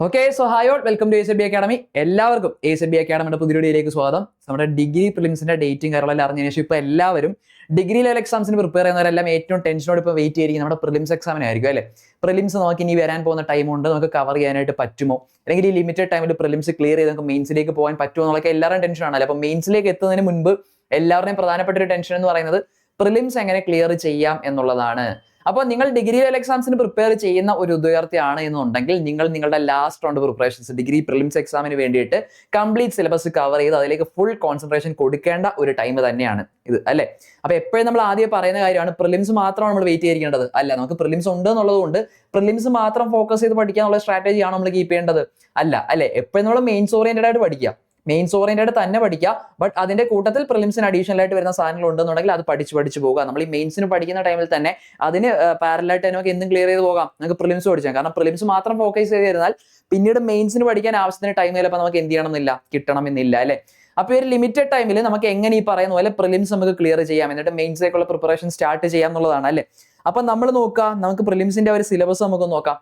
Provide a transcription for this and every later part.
Okay so hi all welcome to A C B academy എല്ലാവർക്കും A C B അക്കാഡമിയുടെ പുതിയ വീഡിയോയിലേക്ക് സ്വാഗതം. നമ്മുടെ ഡിഗ്രി പ്രിലിംസിന്റെ ഡേറ്റും കാര്യങ്ങളെല്ലാം അറിഞ്ഞതിന് ശേഷം ഇപ്പോൾ എല്ലാവരും ഡിഗ്രി ലെവൽ എക്സാംസിന് പ്രിപ്പയർ ചെയ്യുന്നവരെല്ലാം ഏറ്റവും ടെൻഷനോട് ഇപ്പോൾ വെയിറ്റ് ചെയ്തിരിക്കും നമ്മുടെ പ്രിലിംസ് എക്സാമിനായിരിക്കും അല്ലേ? പ്രിലിംസ് നമുക്ക് ഇനി വരാൻ പോകുന്ന ടൈം ഉണ്ട്. നമുക്ക് കവർ ചെയ്യാനായിട്ട് പറ്റുമോ? അല്ലെങ്കിൽ ഈ ലിമിറ്റഡ് ടൈമിൽ പ്രിലിംസ് ക്ലിയർ ചെയ്ത് നമുക്ക് മെയിൻസിലേക്ക് പോകാൻ പറ്റുമോ എന്നൊക്കെ എല്ലാവരും ടെൻഷൻ ആണല്ലോ? അപ്പോൾ മെയിൻസിലേക്ക് എത്തുന്നതിന് മുൻപ് എല്ലാവരുടെയും പ്രധാനപ്പെട്ട ഒരു ടെൻഷൻ എന്ന് പറയുന്നത് പ്രിലിംസ് എങ്ങനെ ക്ലിയർ ചെയ്യാം എന്നുള്ളതാണ്. അപ്പോൾ നിങ്ങൾ ഡിഗ്രി ലെവൽ എക്സാംസിന് പ്രിപ്പയർ ചെയ്യുന്ന ഒരു ഉദ്യോഗാർത്ഥിയാണ് എന്നുണ്ടെങ്കിൽ നിങ്ങൾ നിങ്ങളുടെ last round preparations degree prelims എക്സാമിന് വേണ്ടിയിട്ട് കംപ്ലീറ്റ് സിലബസ് കവർ ചെയ്ത് അതിലേക്ക് ഫുൾ കോൺസെൻട്രേഷൻ കൊടുക്കേണ്ട ഒരു ടൈം തന്നെയാണ് ഇത് അല്ലേ? അപ്പോൾ എപ്പോഴും നമ്മൾ ആദ്യം പറയുന്ന കാര്യമാണ് പ്രിലിംസ് മാത്രമാണ് നമ്മൾ വെയിറ്റ് ചെയ്തിരിക്കേണ്ടത്. അല്ല നമുക്ക് പ്രിലിംസ് ഉണ്ട് എന്നുള്ളതുകൊണ്ട് പ്രിലിംസ് മാത്രം ഫോക്കസ് ചെയ്ത് പഠിക്കാനുള്ള സ്ട്രാറ്റജിയാണ് നമ്മൾ കീപ്പ് ചെയ്യേണ്ടത്. അല്ല അല്ലേ? എപ്പോഴും നമ്മൾ മെയിൻസ് ഓറിയന്റഡ് ആയിട്ട് പഠിക്കുക. മെയിൻസ് ഓറിയന്റഡ് തന്നെ പഠിക്കുക ബട്ട് അതിന്റെ കൂട്ടത്തിൽ പ്രിലിംസിന് അഡീഷണൽ ആയിട്ട് വരുന്ന സാധനങ്ങൾ ഉണ്ടെന്നുണ്ടെങ്കിൽ അത് പഠിച്ച് പഠിച്ച് പോകുക നമ്മൾ ഈ മെയിൻസിന് പഠിക്കുന്ന ടൈമിൽ തന്നെ അതിന് പാരലായിട്ട് നമുക്ക് എന്തും ക്ലിയർ ചെയ്ത് പോകാം. നമുക്ക് പ്രിലിംസ് പഠിച്ചാൽ കാരണം പ്രിലിംസ് മാത്രം ഫോക്കസ് ചെയ്തിരുന്നാൽ പിന്നീട് മെയിൻസിന് പഠിക്കാൻ ആവശ്യത്തിന് ടൈം ചിലപ്പോൾ നമുക്ക് എന്ത് ചെയ്യണമെന്നില്ല കിട്ടണമെന്നില്ല അല്ലേ? അപ്പോൾ ഒരു ലിമിറ്റഡ് ടൈമിൽ നമുക്ക് എങ്ങനെ ഈ പറയുന്ന പോലെ പ്രിലിംസ് നമുക്ക് ക്ലിയർ ചെയ്യാം. എന്നിട്ട് മെയിൻസിലേക്കുള്ള പ്രിപ്പറേഷൻ സ്റ്റാർട്ട് ചെയ്യാം എന്നുള്ളതാണ് അല്ലേ? അപ്പം നമ്മൾ നോക്കുക നമുക്ക് പ്രിലിംസിന്റെ ഒരു സിലബസ് നമുക്ക് നോക്കാം.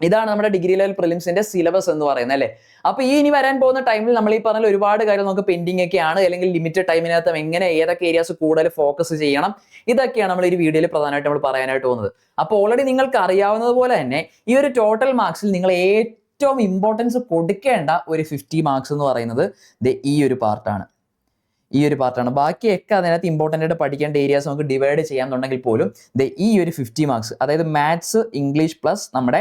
ഇതാണ് നമ്മുടെ ഡിഗ്രി ലെവൽ പ്രിലിംസിന്റെ സിലബസ് എന്ന് പറയുന്നത് അല്ലേ? അപ്പൊ ഈ ഇനി വരാൻ പോകുന്ന ടൈമിൽ നമ്മൾ ഈ പറഞ്ഞ ഒരുപാട് കാര്യം നമുക്ക് പെൻഡിങ് ആണ് അല്ലെങ്കിൽ ലിമിറ്റഡ് ടൈമിനകത്ത് എങ്ങനെ ഏതൊക്കെ ഏരിയാസ് കൂടുതൽ ഫോക്കസ് ചെയ്യണം ഇതൊക്കെയാണ് നമ്മൾ ഈ വീഡിയോയിൽ പ്രധാനമായിട്ട് നമ്മൾ പറയാനായിട്ട് പോകുന്നത്. അപ്പോൾ ഓൾറെഡി നിങ്ങൾക്ക് അറിയാവുന്നത് പോലെ തന്നെ ഈ ഒരു ടോട്ടൽ മാർക്സിൽ നിങ്ങൾ ഏറ്റവും ഇമ്പോർട്ടൻസ് കൊടുക്കേണ്ട ഒരു ഫിഫ്റ്റി മാർക്സ് എന്ന് പറയുന്നത് ഈ ഒരു പാർട്ടാണ് ഈ ഒരു പാർട്ടാണ് ബാക്കിയൊക്കെ അതിനകത്ത് ഇമ്പോർട്ടന്റ് ആയിട്ട് പഠിക്കേണ്ട ഏരിയാസ് നമുക്ക് ഡിവൈഡ് ചെയ്യാന്നുണ്ടെങ്കിൽ പോലും ഈ ഒരു ഫിഫ്റ്റി മാർക്സ് അതായത് മാത്സ് ഇംഗ്ലീഷ് പ്ലസ് നമ്മുടെ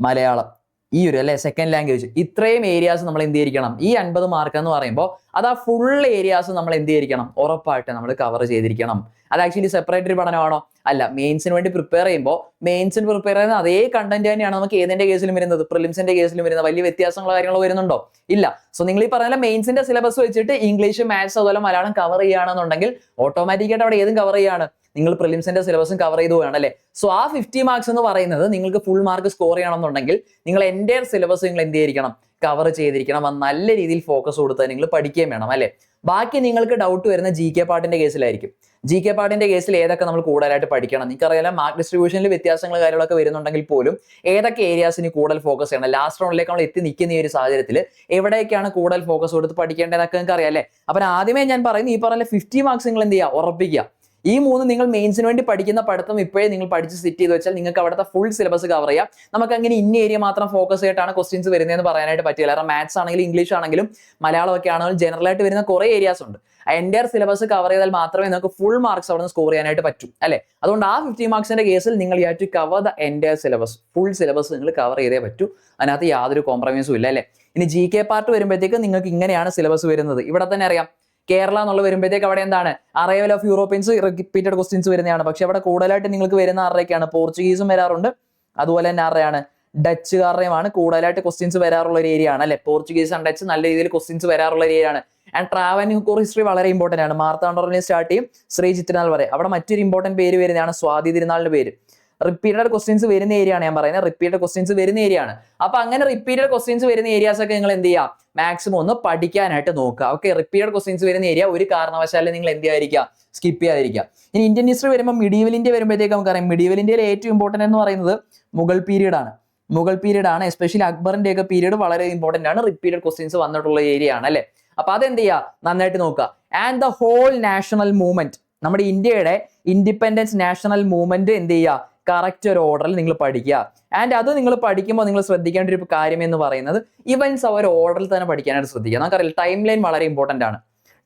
മലയാളം. ഈ ഒരു അല്ലെ സെക്കൻഡ് ലാംഗ്വേജ് ഇത്രയും ഏരിയാസ് നമ്മൾ എന്ത് ചെയ്തിരിക്കണം? ഈ അൻപത് മാർക്ക് എന്ന് പറയുമ്പോൾ അത് ആ ഫുൾ ഏരിയാസ് നമ്മൾ എന്ത് ചെയ്തിരിക്കണം? ഉറപ്പായിട്ട് നമ്മൾ കവർ ചെയ്തിരിക്കണം. അത് ആക്ച്വലി സെപ്പറേറ്ററി പഠനമാണോ? അല്ല മെയിൻസിന് വേണ്ടി പ്രിപ്പയർ ചെയ്യുമ്പോൾ മെയിൻസിന് പ്രിപ്പയർ ചെയ്യുന്ന അതേ കണ്ടന്റ് തന്നെയാണ് നമുക്ക് ഏതിന്റെ കേസിലും വരുന്നത്? പ്രിലിംസിന്റെ കേസിലും വരുന്നത്? വലിയ വ്യത്യാസങ്ങളോ കാര്യങ്ങളോ വരുന്നുണ്ടോ? ഇല്ല. സോ നിങ്ങൾ ഈ പറഞ്ഞ മെയിൻസിന്റെ സിലബസ് വെച്ചിട്ട് ഇംഗ്ലീഷ് മാത്സ് അതുപോലെ മലയാളം കവർ ചെയ്യുകയാണെന്നുണ്ടെങ്കിൽ ഓട്ടോമാറ്റിക്കായിട്ട് അവിടെ ഏതും കവർ ചെയ്യാണ് നിങ്ങൾ പ്രിലിംസിന്റെ സിലബസും കവർ ചെയ്തു പോകണം അല്ലേ? സോ ആ ഫിഫ്റ്റി മാർക്സ് എന്ന് പറയുന്നത് നിങ്ങൾക്ക് ഫുൾ മാർക്ക് സ്കോർ ചെയ്യണമെന്നുണ്ടെങ്കിൽ നിങ്ങൾ എന്റെ സിലബസ് നിങ്ങൾ എന്ത് ചെയ്തിരിക്കണം? കവർ ചെയ്തിരിക്കണം. അത് നല്ല രീതിയിൽ ഫോക്കസ് കൊടുത്താൽ നിങ്ങൾ പഠിക്കുകയും വേണം അല്ലേ? ബാക്കി നിങ്ങൾക്ക് ഡൗട്ട് വരുന്ന ജി കെ പാട്ടിന്റെ കേസിലായിരിക്കും. ജി കെ പാട്ടിന്റെ കേസിൽ ഏതൊക്കെ നമ്മൾ കൂടുതലായിട്ട് പഠിക്കണം? നിങ്ങൾക്കറിയാം മാർക്ക് ഡിസ്ട്രിബ്യൂഷനിൽ വ്യത്യാസങ്ങൾ കാര്യങ്ങളൊക്കെ വരുന്നുണ്ടെങ്കിൽ പോലും ഏതൊക്കെ ഏരിയാസിന് കൂടുതൽ ഫോക്കസ് ചെയ്യണം? ലാസ്റ്റ് റൗണ്ടിലേക്ക് നമ്മൾ എത്തി നിൽക്കുന്ന ഈ ഒരു സാഹചര്യത്തിൽ എവിടെയൊക്കെയാണ് കൂടുതൽ ഫോക്കസ് കൊടുത്ത് പഠിക്കേണ്ടതെന്നൊക്കെ നിങ്ങൾക്ക് അറിയാം അല്ലേ? അപ്പം ആദ്യമേ ഞാൻ പറയുന്നത് ഈ പറഞ്ഞ ഫിഫ്റ്റി മാർക്സ് നിങ്ങൾ എന്ത് ചെയ്യുക? ഉറപ്പിക്കുക. ഈ മൂന്ന് നിങ്ങൾ മെയിൻസിന് വേണ്ടി പഠിക്കുന്ന പഠിത്തം ഇപ്പോഴേ നിങ്ങൾ പഠിച്ച് സിറ്റ് ചെയ്ത് വെച്ചാൽ നിങ്ങൾക്ക് അവിടുത്തെ ഫുൾ സിലബസ് കവർ ചെയ്യാം. നമുക്ക് അങ്ങനെ ഇന്ന ഏരിയ മാത്രം ഫോക്കസ് ചെയ്തിട്ടാണ് ക്വസ്റ്റ്യൻസ് വരുന്നതെന്ന് പറയാനായിട്ട് പറ്റില്ല. കാരണം മാത്സ് ആണെങ്കിലും ഇംഗ്ലീഷ് ആണെങ്കിലും മലയാളം ഒക്കെ ആണെങ്കിലും ജനറൽ ആയിട്ട് വരുന്ന കുറേ ഏരിയാസ് ഉണ്ട്. എന്റെ സിലബസ് കവർ ചെയ്താൽ മാത്രമേ നിങ്ങൾക്ക് ഫുൾ മാർക്സ് അവിടെ നിന്ന് സ്കോർ ചെയ്യാനായിട്ട് പറ്റൂ അല്ലെ? അതുകൊണ്ട് ആ ഫിഫ്റ്റി മാർക്സിന്റെ കേസിൽ നിങ്ങൾ യു ടു കവർ ദ എന്റെ സിലബസ് ഫുൾ സിലബസ് നിങ്ങൾ കവർ ചെയ്തേ പറ്റൂ. അതിനകത്ത് യാതൊരു കോംപ്രമൈസും ഇല്ല അല്ലെ? ഇനി ജി കെ പാർട്ട് വരുമ്പോഴത്തേക്ക് നിങ്ങൾക്ക് ഇങ്ങനെയാണ് സിലബസ് വരുന്നത്. ഇവിടെ തന്നെ അറിയാം. കേരള എന്നുള്ള വരുമ്പോഴത്തേക്ക് അവിടെ എന്താണ്? Arrival of Europeans repeated questions വരുന്നതാണ്. പക്ഷെ അവിടെ കൂടുതലായിട്ട് നിങ്ങൾക്ക് വരുന്ന ആരുടെയൊക്കെയാണ്? പോർച്ചുഗീസും വരാറുണ്ട്. അതുപോലെ തന്നെ ആരുടെയാണ്? ഡച്ചുകാരുടെയുമാണ് കൂടുതലായിട്ട് ക്വസ്റ്റ്യൻസ് വരാറുള്ള ഒരു ഏരിയ ആണ് അല്ലെ? പോർച്ചുഗീസ് ആൻഡ് ഡച്ച് നല്ല രീതിയിൽ ക്വസ്റ്റ്യൻസ് വരാറുള്ള ഏരിയ ആണ്. ആൻഡ് ട്രാവൽ കോർ ഹിസ്റ്ററി വളരെ ഇമ്പോർട്ടന്റ് ആണ്. മാർത്താണ്ഡോറിനെ സ്റ്റാർട്ട് ചെയ്യും. ശ്രീ ചിത്രനാൾ വരെ അവിടെ മറ്റൊരു ഇമ്പോർട്ടന്റ് പേര് വരുന്നതാണ് സ്വാതി തിരുനാളിന്റെ പേര്. റിപ്പീറ്റഡ് ക്വസ്റ്റ്യൻസ് വരുന്ന ഏരിയ ആണ് ഞാൻ പറയുന്നത്. റിപ്പീറ്റഡ് ക്വസ്റ്റ്യൻസ് വരുന്ന ഏരിയ ആണ്. അപ്പൊ അങ്ങനെ റിപ്പീറ്റഡ് ക്വസ്റ്റ്യൻസ് വരുന്ന ഏരിയാസ് ഒക്കെ നിങ്ങൾ എന്ത് ചെയ്യുക മാക്സിമം ഒന്ന് പഠിക്കാനായിട്ട് നോക്കുക. ഓക്കെ റിപ്പീറ്റഡ് ക്വസ്റ്റ്യൻസ് വരുന്ന ഏരിയ ഒരു കാരണവശാലും നിങ്ങൾ എന്ത് ചെയ്യാതിരിക്കുക? സ്കിപ്പ് ചെയ്യാതിരിക്കുക. ഇനി ഇന്ത്യൻ ഹിസ്റ്ററി വരുമ്പോൾ മിഡീവൽ ഇന്ത്യ വരുമ്പോഴത്തേക്ക് നമുക്കറിയാം. മിഡീവൽ ഇന്ത്യയിൽ ഏറ്റവും ഇമ്പോർട്ടന്റ് എന്ന് പറയുന്നത് മുഗൾ പീരീഡ് ആണ്. മുഗൾ പീരീഡ് ആണ്. എസ്പെഷ്യലി അക്ബറിന്റെ ഒക്കെ പീരീഡ് വളരെ ഇമ്പോർട്ടന്റ് ആണ്. റിപ്പീറ്റഡ് ക്വസ്റ്റ്യൻസ് വന്നിട്ടുള്ള ഏരിയ ആണ് അല്ലെ? അപ്പൊ എന്ത് ചെയ്യുക? നന്നായിട്ട് നോക്കുക. And the whole national movement നമ്മുടെ ഇന്ത്യയുടെ ഇൻഡിപെൻഡൻസ് നാഷണൽ മൂവ്മെന്റ് എന്ത് ചെയ്യുക? കറക്റ്റ് ഒരു ഓർഡറിൽ നിങ്ങൾ പഠിക്കുക. ആൻഡ് അത് നിങ്ങൾ പഠിക്കുമ്പോൾ നിങ്ങൾ ശ്രദ്ധിക്കേണ്ട ഒരു കാര്യം എന്ന് പറയുന്നത് ഇവൻസ് അവർ ഓർഡറിൽ തന്നെ പഠിക്കാനായിട്ട് ശ്രദ്ധിക്കുക. നമുക്കറിയാം ടൈം ലൈൻ വളരെ ഇമ്പോർട്ടന്റ് ആണ്.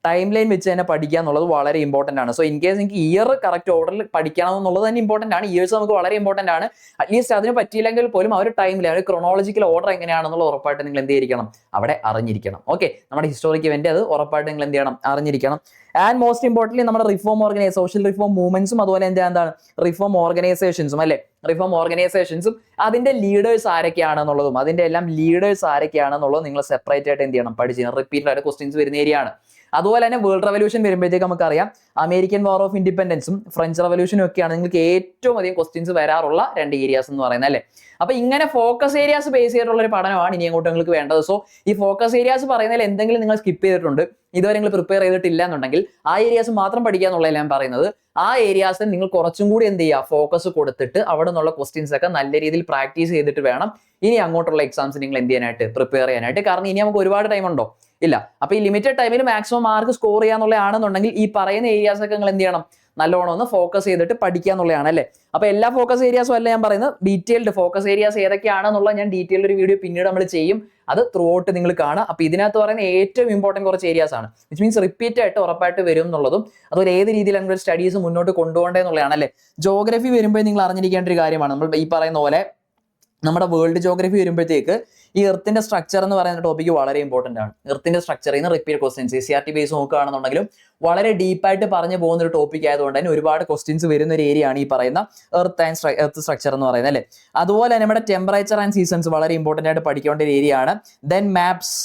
ടൈം ലൈൻ വെച്ച് തന്നെ പഠിക്കുക എന്നുള്ളത് വളരെ ഇമ്പോർട്ടന്റ് ആണ്. സോ ഇൻ കേസ് എനിക്ക് ഇയർ കറക്റ്റ് ഓർഡറിൽ പഠിക്കണം എന്നുള്ളത് തന്നെ ഇമ്പോർട്ടന്റ് ആണ്. ഇയേഴ്സ് നമുക്ക് വളരെ ഇമ്പോർട്ടന്റ് ആണ്. അറ്റ്ലീസ്റ്റ് അതിന് പറ്റിയില്ലെങ്കിൽ പോലും ആ ഒരു ടൈം ലൈൻ ഒരു ക്രൊണോളജിക്കൽ ഓർഡർ എങ്ങനെയാണെന്നുള്ള ഉറപ്പായിട്ട് നിങ്ങൾ എന്ത് ചെയ്തിരിക്കണം? അവിടെ അറിഞ്ഞിരിക്കണം. ഓക്കെ നമ്മുടെ ഹിസ്റ്റോറിക്ക് വേണ്ടി അത് ഉറപ്പായിട്ട് നിങ്ങൾ എന്ത് ചെയ്യണം? അറിഞ്ഞിരിക്കണം. ആൻഡ് മോസ്റ്റ് ഇമ്പോർട്ടന്റ് നമ്മുടെ റിഫോം ഓർഗനൈസ് സോഷ്യൽ റിഫോം മൂവ്മെന്റ്സും അതുപോലെ എന്താ എന്താണ്? റിഫോം ഓർഗനൈസേഷൻസും അല്ലെ? റിഫോം ഓർഗനൈസേഷൻസും അതിന്റെ ലീഡേഴ്സ് ആരൊക്കെയാണെന്നുള്ളതും അതിന്റെ എല്ലാം ലീഡേഴ്സ് ആരൊക്കെയാണെന്നുള്ളതും നിങ്ങൾ സെപ്പറേറ്റ് ആയിട്ട് എന്ത് ചെയ്യണം? പഠിച്ച് റിപ്പീറ്റഡ് ആയിട്ട് ക്വസ്റ്റ്യൻസ് വരുന്ന ഏരിയയാണ് അതുപോലെ തന്നെ വേൾഡ് റവല്യൂഷൻ വരുമ്പോഴത്തേക്ക് നമുക്കറിയാം അമേരിക്കൻ വാർ ഓഫ് ഇൻഡിപെൻഡൻസും ഫ്രഞ്ച് റവല്യൂഷനും ഒക്കെയാണ് നിങ്ങൾക്ക് ഏറ്റവും അധികം ക്വസ്റ്റ്യൻസ് വരാറുള്ള രണ്ട് ഏരിയാസ് എന്ന് പറയുന്നത് അല്ലേ? അപ്പൊ ഇങ്ങനെ ഫോക്കസ് ഏരിയാസ് ബേസ് ചെയ്തിട്ടുള്ള ഒരു പഠനമാണ് ഇനി അങ്ങോട്ട് നിങ്ങൾക്ക് വേണ്ടത്. സോ ഈ ഫോക്കസ് ഏരിയാസ് പറയുന്നതിൽ എന്തെങ്കിലും നിങ്ങൾ സ്കിപ്പ് ചെയ്തിട്ടുണ്ട്. ഇതുവരെ നിങ്ങൾ പ്രിപ്പയർ ചെയ്തിട്ടില്ല എന്നുണ്ടെങ്കിൽ ആ ഏരിയാസ് മാത്രം പഠിക്കുക എന്നുള്ളതല്ല ഞാൻ പറയുന്നത്. ആ ഏരിയാസിൽ നിങ്ങൾ കുറച്ചും കൂടി എന്ത് ചെയ്യുക? ഫോക്കസ് കൊടുത്തിട്ട് അവിടെ നിന്നുള്ള ക്വസ്റ്റ്യൻസ് ഒക്കെ നല്ല രീതിയിൽ പ്രാക്ടീസ് ചെയ്തിട്ട് വേണം ഇനി അങ്ങോട്ടുള്ള എക്സാംസ് നിങ്ങൾ എന്ത് ചെയ്യാനായിട്ട്? പ്രിപ്പയർ ചെയ്യാനായിട്ട്. കാരണം ഇനി നമുക്ക് ഒരുപാട് ടൈം ഉണ്ടോ? ഇല്ല. അപ്പൊ ഈ ലിമിറ്റഡ് ടൈമിൽ മാക്സിമം മാർക്ക് സ്കോർ ചെയ്യാന്നുള്ളതാണെന്നുണ്ടെങ്കിൽ ഈ പറയുന്ന ഏരിയാസ് ഒക്കെ നിങ്ങൾ എന്ത് ചെയ്യണം? നല്ലോണം ഒന്ന് ഫോക്കസ് ചെയ്തിട്ട് പഠിക്കുക എന്നുള്ളതാണ് അല്ലേ? അപ്പോൾ എല്ലാ ഫോക്കസ് ഏരിയാസും അല്ല ഞാൻ പറയുന്നത്? ഡീറ്റെയിൽഡ് ഫോക്കസ് ഏരിയാസ് ഏതൊക്കെയാണെന്നുള്ള ഞാൻ ഡീറ്റെയിൽഡ് ഒരു വീഡിയോ പിന്നീട് നമ്മൾ ചെയ്യും. അത് ത്രൂ ഔട്ട് നിങ്ങൾ കാണുക. അപ്പോൾ ഇതിനകത്ത് പറയുന്ന ഏറ്റവും ഇമ്പോർട്ടന്റ് കുറച്ച് ഏരിയാസ് ആണ്. വിച്ച് മീൻസ് റിപ്പീറ്റ് ആയിട്ട് ഉറപ്പായിട്ട് വരും എന്നുള്ളതും അതുപോലെ ഏത് രീതിയിലാണ് നിങ്ങൾ സ്റ്റഡീസ് മുന്നോട്ട് കൊണ്ടുപോകേണ്ടതെന്നുള്ളതാണ് അല്ലേ? ജോഗ്രഫി വരുമ്പോൾ നിങ്ങൾ അറിഞ്ഞിരിക്കേണ്ട ഒരു കാര്യമാണ്. നമ്മൾ ഈ പറയുന്ന പോലെ നമ്മുടെ വേൾഡ് ജോഗ്രഫി വരുമ്പോഴത്തേക്ക് ഈ എർത്തിന്റെ സ്ട്രക്ചർ എന്ന് പറയുന്ന ടോപ്പിക് വളരെ ഇമ്പോർട്ടന്റ് ആണ്. എർത്തിന്റെ സ്ട്രക്ചറിൽ നിന്ന് repeat questions C R T base നോക്കുകയാണെന്നുണ്ടെങ്കിലും വളരെ ഡീപ്പായിട്ട് പറഞ്ഞു പോകുന്ന ഒരു ടോപ്പിക് ആയതുകൊണ്ട് തന്നെ ഒരുപാട് ക്വസ്റ്റ്യൻസ് വരുന്ന ഒരു ഏരിയ ആണ് ഈ പറയുന്ന എർത്ത് ആൻഡ് എർത്ത് സ്ട്രക്ചർ എന്ന് പറയുന്നത് അല്ലേ? അതുപോലെ തന്നെ നമ്മുടെ ടെമ്പറേച്ചർ ആൻഡ് സീസൺസ് വളരെ ഇമ്പോർട്ടന്റ് ആയിട്ട് പഠിക്കേണ്ട ഒരു ഏരിയ ആണ്. ദെൻ മാപ്സ്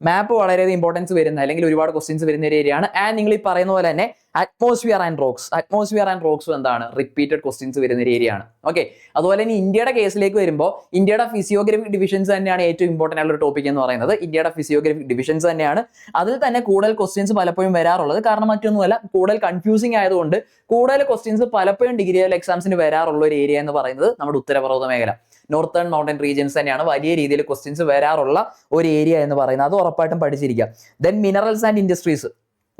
മാപ്പ് വളരെയധികം ഇമ്പോർട്ടൻസ് വരുന്ന അല്ലെങ്കിൽ ഒരുപാട് ക്വസ്റ്റ്യൻസ് വരുന്ന ഒരു ഏരിയ ആണ്. ആൻഡ് നിങ്ങൾ ഈ പറയുന്ന പോലെ തന്നെ atmosphere and rocks atmosphere and rocks എന്താണ്? റിപ്പീറ്റഡ് ക്വസ്റ്റ്യൻസ് വരുന്ന ഒരു ഏരിയ ആണ്. ഓക്കെ അതുപോലെ തന്നെ ഇന്ത്യയുടെ കേസിലേക്ക് വരുമ്പോൾ ഇന്ത്യയുടെ ഫിസിയോഗ്രഫി ഡിവിഷൻസ് തന്നെയാണ് ഏറ്റവും ഇമ്പോർട്ടന്റ് ആയിട്ടുള്ള ടോപ്പിക് എന്ന് പറയുന്നത്. ഇന്ത്യയുടെ ഫിസിയോഗ്രഫി ഡിവിഷൻസ് തന്നെയാണ്. അതിൽ തന്നെ കൂടുതൽ ക്വസ്റ്റ്യൻസ് പലപ്പോഴും വരാറുള്ളത്. കാരണം മറ്റൊന്നുമല്ല കൂടുതൽ കൺഫ്യൂസിങ് ആയതുകൊണ്ട് കൂടുതൽ ക്വസ്റ്റ്യൻസ് പലപ്പോഴും ഡിഗ്രി ലെവൽ എക്സാംസിന് വരാറുള്ള ഒരു ഏരിയ എന്ന് പറയുന്നത് നമ്മുടെ ഉത്തരപർവത മേഖല. നോർത്തേൺ മൗണ്ടൻ റീജിയൻസ് തന്നെയാണ് വലിയ രീതിയിൽ ക്വസ്റ്റ്യൻസ് വരാറുള്ള ഒരു ഏരിയ എന്ന് പറയുന്നത്. അത് ഉറപ്പായിട്ടും പഠിച്ചിരിക്കുക. ദെൻ മിനറൽസ് ആൻഡ് ഇൻഡസ്ട്രീസ്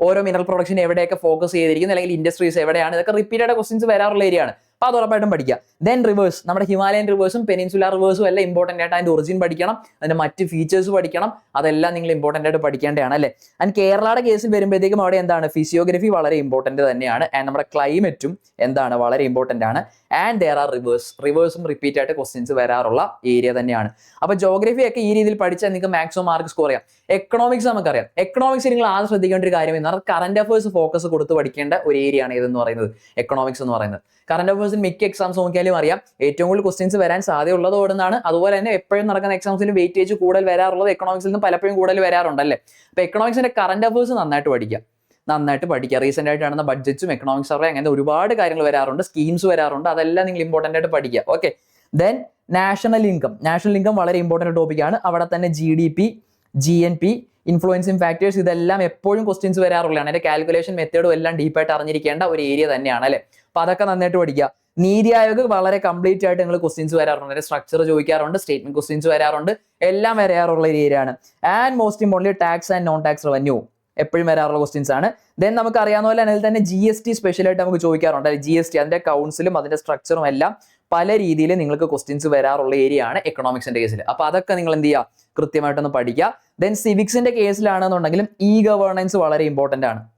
ഓരോ മിനറൽ പ്രൊഡക്ഷൻ എവിടെയൊക്കെ ഫോക്കസ് ചെയ്തിരിക്കുന്നു അല്ലെങ്കിൽ ഇൻഡസ്ട്രീസ് എവിടെയാണ് ഇതൊക്കെ റിപ്പീറ്റഡ് ക്വസ്റ്റ്യൻസ് വരാറുള്ള ഏരിയയാണ് ആണ്. അപ്പൊ അത് ഉറപ്പായിട്ടും പഠിക്കുക. ദെൻ റിവേഴ്സ് നമ്മുടെ ഹിമാലയൻ റിവേഴ്സും പെനിൻസുലാർ റിവേഴ്സും എല്ലാം ഇമ്പോർട്ടന്റ് ആയിട്ട് അതിന്റെ ഒറിജിൻ പഠിക്കണം അതിന്റെ മറ്റ് ഫീച്ചേഴ്സ് പഠിക്കണം അതെല്ലാം നിങ്ങൾ ഇമ്പോർട്ടന്റ് ആയിട്ട് പഠിക്കേണ്ടതാണ് അല്ലേ? ആൻഡ് കേരളയുടെ കേസിൽ വരുമ്പോഴത്തേക്കും അവിടെ എന്താണ്? ഫിസിയോഗ്രഫി വളരെ ഇമ്പോർട്ടന്റ് തന്നെയാണ്. ആൻഡ് നമ്മുടെ ക്ലൈമറ്റും എന്താണ്? വളരെ ഇമ്പോർട്ടന്റ് ആണ്. ആൻഡ് ദർ ആർ റിവേഴ്സ് റിവേഴ്സും റിപ്പീറ്റ് ആയിട്ട് ക്വസ്റ്റ്യൻസ് വരാറുള്ള ഏരിയ തന്നെയാണ്. അപ്പൊ ജോഗ്രഫി ഒക്കെ ഈ രീതിയിൽ പഠിച്ചാൽ നിങ്ങൾക്ക് മാക്സിമം മാർക്ക് സ്കോർ ചെയ്യാം എക്കണോമിക്സ് നമുക്കറിയാം. എക്കണോമിക്സ് നിങ്ങൾ ആദ്യം ശ്രദ്ധിക്കേണ്ട ഒരു കാര്യം എന്ന് കറന്റ് അഫേഴ്സ് ഫോക്കസ് കൊടുത്ത് പഠിക്കേണ്ട ഒരു ഏരിയ ആണ് ഇതെന്ന് പറയുന്നത്. എക്കണോമിക്സ് എന്ന് പറയുന്നത്. കറന്റ് അഫേഴ്സിന് മിക്ക എക്സാംസ് നോക്കിയാലും അറിയാം. ഏറ്റവും കൂടുതൽ ക്വസ്റ്റ്യൻസ് വരാൻ സാധ്യതയുള്ളത് ഓടുന്നതാണ് അതുപോലെ തന്നെ എപ്പോഴും നടക്കുന്ന എക്സാംസിൽ വെയിറ്റേജ് കൂടുതൽ വരാറുള്ളത് എക്കണോമിക്സിൽ നിന്ന് പലപ്പോഴും കൂടുതൽ വരാറുണ്ടല്ലേ അപ്പൊ എക്കണോമിക്സിന്റെ കറന്റ് അഫേഴ്സ് നന്നായിട്ട് പഠിക്കുക നന്നായിട്ട് പഠിക്കുക. റീസെന്റ് ആയിട്ട് നടന്ന ബഡ്ജറ്റ്സും എക്കണോമിക് സർവേ അങ്ങനെ ഒരുപാട് കാര്യങ്ങൾ വരാറുണ്ട്. സ്കീംസ് വരാറുണ്ട്. അതെല്ലാം നിങ്ങൾ ഇമ്പോർട്ടന്റ് ആയിട്ട് പഠിക്കുക. Okay then national income national income വളരെ ഇമ്പോർട്ടന്റ് ടോപ്പിക്കാണ് അവിടെ തന്നെ G D P G N P influencing factors ഇതെല്ലാം എപ്പോഴും ക്വസ്റ്റ്യൻസ് വരാറുള്ളതാണ്. അതിന്റെ കാൽക്കുലേഷൻ മെത്തേഡും എല്ലാം ഡീപ്പായിട്ട് അറിഞ്ഞിരിക്കേണ്ട ഒരു ഏരിയ തന്നെയാണ് അല്ലെ? അപ്പൊ അതൊക്കെ നന്നായിട്ട് പഠിക്കുക. നീതി ആയോഗ് വളരെ കംപ്ലീറ്റ് ആയിട്ട് നിങ്ങൾ ക്വസ്റ്റ്യൻസ് വരാറുണ്ട്. അതിന്റെ സ്ട്രക്ചർ ചോദിക്കാറുണ്ട്. സ്റ്റേറ്റ്മെന്റ് ക്വസ്റ്റ്യൻസ് വരാറുണ്ട്. എല്ലാം വരാറുള്ള ഒരു area and most importantly tax and non tax revenue എപ്പോഴും വരാറുള്ള ക്വസ്റ്റ്യൻസ് ആണ്. ദെൻ നമുക്ക് അറിയാവുന്ന പോലെ അതിൽ തന്നെ ജി എസ് ടി സ്പെഷ്യൽ ആയിട്ട് നമുക്ക് ചോദിക്കാറുണ്ട്. ജി എസ് ടി അതിന്റെ കൗൺസിലും അതിന്റെ സ്ട്രക്ചറും എല്ലാം പല രീതിയിൽ നിങ്ങൾക്ക് ക്വസ്റ്റ്യൻസ് വരാറുള്ള ഏരിയ ആണ് എക്കണോമിക്സിന്റെ കേസിൽ അപ്പൊ അതൊക്കെ നിങ്ങൾ എന്ത് ചെയ്യുക? കൃത്യമായിട്ടൊന്ന് പഠിക്കുക. ദെൻ സിവിക്സിന്റെ കേസിലാണെന്നുണ്ടെങ്കിലും ഇ ഗവേണൻസ് വളരെ ഇമ്പോർട്ടന്റ് ആണ്.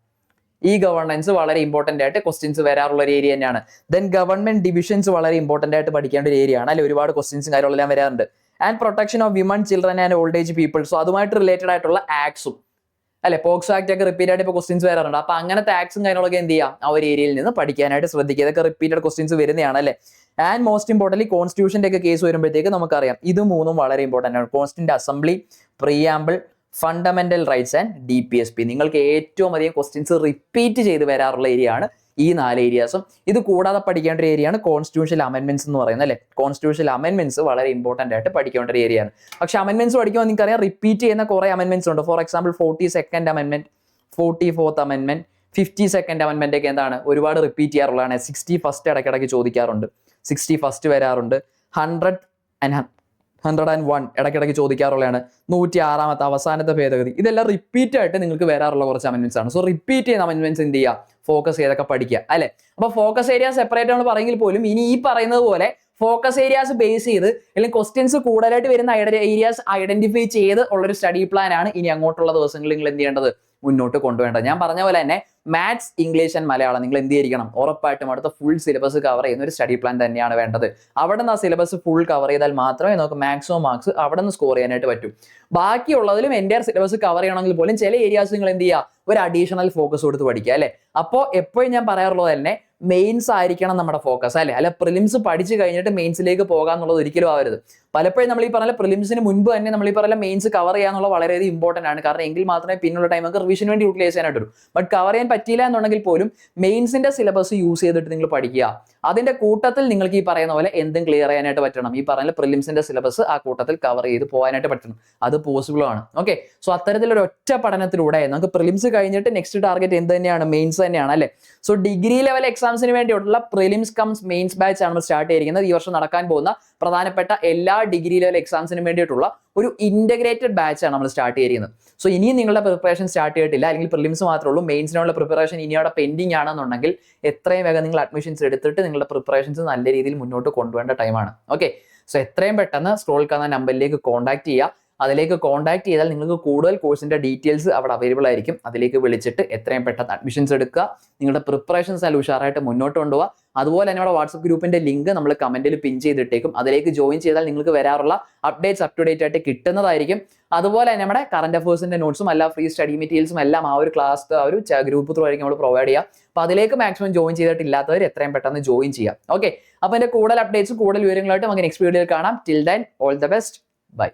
ഇ ഗവർണൻസ് വളരെ ഇമ്പോർട്ടന്റ് ആയിട്ട് ക്വസ്റ്റ്യൻസ് വരാറുള്ള ഒരു ഏരിയ തന്നെയാണ്. ദെൻ ഗവൺമെന്റ് ഡിവിഷൻസ് വളരെ ഇമ്പോർട്ടന്റ് ആയിട്ട് പഠിക്കേണ്ട ഒരു ഏരിയ ആണ്. അല്ലെ? ഒരുപാട് ക്വസ്റ്റ്യൻസും കാര്യങ്ങളെല്ലാം വരാറുണ്ട്. And protection of women children and old age people so അതുമായിട്ട് റിലേറ്റഡ് ആയിട്ടുള്ള ആക്സും അല്ലെ പോക്സോ ആക്ട് ഒക്കെ റിപ്പീറ്റ് ആയിട്ട് ഇപ്പോൾ ക്വസ്റ്റ്യൻസ് വരാറുണ്ട്. അപ്പൊ അങ്ങനത്തെ ടാക്സും കാര്യങ്ങളൊക്കെ എന്ത് ചെയ്യാം? ആ ഒരു ഏരിയയിൽ നിന്ന് പഠിക്കാനായിട്ട് ശ്രദ്ധിക്കുക. ഇതൊക്കെ റിപ്പീറ്റഡ് ക്വസ്റ്റ്യൻസ് വരുന്നതാണ് അല്ലെ? ആൻഡ് മോസ്റ്റ് ഇമ്പോർട്ടന്റ് കോൺസ്റ്റിറ്റ്യൂഷന്റെ ഒക്കെ കേസ് വരുമ്പോഴത്തേക്ക് നമുക്കറിയാം ഇത് മൂന്നും വളരെ ഇമ്പോർട്ടന്റ് ആണ്. കോൺസ്റ്റിന്റെ assembly preamble fundamental rights and D P S P നിങ്ങൾക്ക് ഏറ്റവും അധികം ക്വസ്റ്റ്യൻസ് റിപ്പീറ്റ് ചെയ്ത് വരാറുള്ള ഏരിയ ആണ് ഈ നാല് ഏരിയാസും ഇത് കൂടാതെ പഠിക്കേണ്ട ഒരു ഏരിയയാണ് കോൺസ്റ്റിറ്റ്യൂഷണൽ അമെൻമെന്റ്സ് എന്ന് പറയുന്നത് അല്ലെ? കോൺസ്റ്റിറ്റ്യൂഷണൽ അമെൻമെന്റ്സ് വളരെ ഇമ്പോർട്ടന്റ് ആയിട്ട് പഠിക്കേണ്ട ഒരു ഏരിയയാണ് പക്ഷെ അമെൻമെന്റ്സ് പഠിക്കുമ്പോൾ നിങ്ങൾക്ക് അറിയാം റിപ്പീറ്റ് ചെയ്യുന്ന കുറെ അമെൻമെന്റ്സ് ഉണ്ട്. For example forty second അമെൻമെന്റ് forty fourth അമെൻമെന്റ് fifty second അമെൻമെന്റ് ഒക്കെ എന്താണ്? ഒരുപാട് റിപ്പീറ്റ് ചെയ്യാറുള്ളതാണ്. സിക്സ്റ്റി ഫസ്റ്റ് ഇടയ്ക്കിടയ്ക്ക് ചോദിക്കാറുണ്ട്. സിക്സ്റ്റി ഫസ്റ്റ് വരാറുണ്ട്. Hundred and hundred and one ഇടയ്ക്കിടയ്ക്ക് ചോദിക്കാറുള്ളതാണ് നൂറ്റി ആറാമത്തെ അവസാനത്തെ ഭേദഗതി. ഇതെല്ലാം റിപ്പീറ്റ് ആയിട്ട് നിങ്ങൾക്ക് വരാറുള്ള കുറച്ച് അമെന്റ്മെന്റ്സ് ആണ്. സോ റിപ്പീറ്റ് ചെയ്യുന്ന അമെന്റ്മെന്റ്സ് എന്ത് ചെയ്യുക? ഫോക്കസ് ചെയ്തൊക്കെ പഠിക്കുക അല്ലെ? അപ്പൊ ഫോക്കസ് ഏരിയ സെപ്പറേറ്റ് ആണ് പറയുമെങ്കിൽ പോലും ഇനി ഈ പറയുന്നത് പോലെ ഫോക്കസ് ഏരിയാസ് ബേസ് ചെയ്ത് അല്ലെങ്കിൽ ക്വസ്റ്റ്യൻസ് കൂടുതലായിട്ട് വരുന്ന ഏരിയാസ് ഐഡന്റിഫൈ ചെയ്ത് ഉള്ളൊരു സ്റ്റഡി പ്ലാൻ ആണ് ഇനി അങ്ങോട്ടുള്ള ദിവസങ്ങളിൽ നിങ്ങൾ എന്ത് ചെയ്യേണ്ടത്? മുന്നോട്ട് കൊണ്ടുവേണ്ടത് ഞാൻ പറഞ്ഞ പോലെ തന്നെ മാത്സ് ഇംഗ്ലീഷ് ആൻഡ് മലയാളം നിങ്ങൾ എന്ത് ചെയ്യണം ഉറപ്പായിട്ടും അടുത്ത ഫുൾ സിലബസ് കവർ ചെയ്യുന്ന ഒരു സ്റ്റഡി പ്ലാൻ തന്നെയാണ് വേണ്ടത്. അവിടെ നിന്ന് ആ സിലബസ് ഫുൾ കവർ ചെയ്താൽ മാത്രമേ നമുക്ക് മാക്സിമം മാർക്സ് അവിടെ നിന്ന് സ്കോർ ചെയ്യാനായിട്ട് പറ്റും. ബാക്കിയുള്ളതിലും എന്റെ സിലബസ് കവർ ചെയ്യണമെങ്കിൽ പോലും ചില ഏരിയാസ് നിങ്ങൾ എന്ത് ചെയ്യുക? ഒരു അഡീഷണൽ ഫോക്കസ് കൊടുത്ത് പഠിക്കുക അല്ലെ? അപ്പോൾ എപ്പോഴും ഞാൻ പറയാറുള്ളത് തന്നെ മെയിൻസ് ആയിരിക്കണം നമ്മുടെ ഫോക്കസ് അല്ലെ? അല്ല പ്രിലിംസ് പഠിച്ചു കഴിഞ്ഞിട്ട് മെയിൻസിലേക്ക് പോകാന്നുള്ളത് ഒരിക്കലും ആവരുത്. പലപ്പോഴും നമ്മൾ ഈ പറഞ്ഞ പ്രിലിംസിന് മുൻപ് തന്നെ നമ്മൾ ഈ പറഞ്ഞ മെയിൻസ് കവർ ചെയ്യാന്നുള്ള വളരെയധികം ഇമ്പോർട്ടന്റ് ആണ്. കാരണം എങ്കിൽ മാത്രമേ പിന്നുള്ള ടൈം നമുക്ക് റിവിഷന് വേണ്ടി യൂട്ടിലൈസ് ചെയ്യാനായിട്ട് വരും. ബട്ട് കവർ ചെയ്യാൻ പറ്റിയില്ല എന്നുണ്ടെങ്കിൽ പോലും മെയിൻസിന്റെ സിലബസ് യൂസ് ചെയ്തിട്ട് നിങ്ങൾ പഠിക്കുക. അതിന്റെ കൂട്ടത്തിൽ നിങ്ങൾക്ക് ഈ പറയുന്ന പോലെ എന്തും ക്ലിയർ ചെയ്യാനായിട്ട് പറ്റണം. ഈ പറഞ്ഞ പ്രിലിംസിന്റെ സിലബസ് ആ കൂട്ടത്തിൽ കവർ ചെയ്ത് പോകാനായിട്ട് പറ്റണം. അത് പോസിബിൾ ആണ്. ഓക്കെ സോ അത്തരത്തിലൊരു ഒറ്റ പഠനത്തിലൂടെ നമുക്ക് പ്രിലിംസ് കഴിഞ്ഞിട്ട് നെക്സ്റ്റ് ടാർഗറ്റ് എന്ത് തന്നെയാണ്? മെയിൻസ് തന്നെയാണ് അല്ലേ? സോ ഡിഗ്രി ലെവൽ എക്സാംസിന് വേണ്ടിയിട്ടുള്ള പ്രിലിംസ് കംസ് മെയിൻസ് ബാച്ച് ആണ് സ്റ്റാർട്ട് ചെയ്തിരിക്കുന്നത്. ഈ വർഷം നടക്കാൻ പോകുന്ന പ്രധാനപ്പെട്ട എല്ലാ ഡിഗ്രി ലെവൽ എക്സാംസിനും വേണ്ടിയിട്ടുള്ള ഒരു ഇന്റഗ്രേറ്റഡ് ബാച്ച് ആണ് നമ്മൾ സ്റ്റാർട്ട് ചെയ്തിരിക്കുന്നത്. സോ ഇനിയും നിങ്ങളുടെ പ്രിപ്പറേഷൻ സ്റ്റാർട്ട് ചെയ്തിട്ടില്ല. അല്ലെങ്കിൽ പ്രിലിംസ് മാത്രമേ ഉള്ളൂ. മെയിൻസിനുള്ള പ്രിപ്പറേഷൻ ഇനി അവിടെ പെൻഡിങ് ആണെന്നുണ്ടെങ്കിൽ എത്രയും വേഗം നിങ്ങൾ അഡ്മിഷൻസ് എടുത്തിട്ട് നിങ്ങളുടെ പ്രിപ്പറേഷൻസ് നല്ല രീതിയിൽ മുന്നോട്ട് കൊണ്ടുപോകേണ്ട ടൈമാണ് ഓക്കെ സോ എത്രയും പെട്ടെന്ന് സ്ക്രോൾ കാണുന്ന നമ്പറിലേക്ക് കോൺടാക്ട് ചെയ്യുക. അതിലേക്ക് കോൺടാക്ട് ചെയ്താൽ നിങ്ങൾക്ക് കൂടുതൽ കോഴ്സിന്റെ ഡീറ്റെയിൽസ് അവിടെ അവൈലബിൾ ആയിരിക്കും. അതിലേക്ക് വിളിച്ചിട്ട് എത്രയും പെട്ടെന്ന് അഡ്മിഷൻസ് എടുക്കുക. നിങ്ങളുടെ പ്രിപ്പറേഷൻസ് അല്ല ഉഷാറായിട്ട് മുന്നോട്ട് കൊണ്ടുപോകുക അതുപോലെ തന്നെ നമ്മുടെ വാട്സപ്പ് ഗ്രൂപ്പിന്റെ ലിങ്ക് നമ്മൾ കമന്റിൽ പിൻ ചെയ്തിട്ടേക്കും. അതിലേക്ക് ജോയിൻ ചെയ്താൽ നിങ്ങൾക്ക് വരാറുള്ള അപ്ഡേറ്റ്സ് അപ് ടു ഡേറ്റ് ആയിട്ട് കിട്ടുന്നതായിരിക്കും. അതുപോലെ തന്നെ നമ്മുടെ കറന്റ് അഫേഴ്സിന്റെ നോട്ട്സും എല്ലാ ഫ്രീ സ്റ്റഡി മെറ്റീരിയൽസും എല്ലാം ആ ഒരു ക്ലാസ് ആ ഒരു ഗ്രൂപ്പ് ത്രൂ ആയിരിക്കും നമ്മൾ പ്രൊവൈഡ് ചെയ്യുക. അപ്പൊ അതിലേക്ക് മാക്സിമം ജോയിൻ ചെയ്തിട്ടില്ലാത്തവർ എത്രയും പെട്ടെന്ന് ജോയിൻ ചെയ്യാം ഓക്കെ അപ്പൊ എന്റെ കൂടുതൽ അപ്ഡേറ്റ്സും കൂടുതൽ വിവരങ്ങളായിട്ട് നമുക്ക് നെക്സ്റ്റ് വീഡിയോയിൽ കാണാം. Till then all the best bye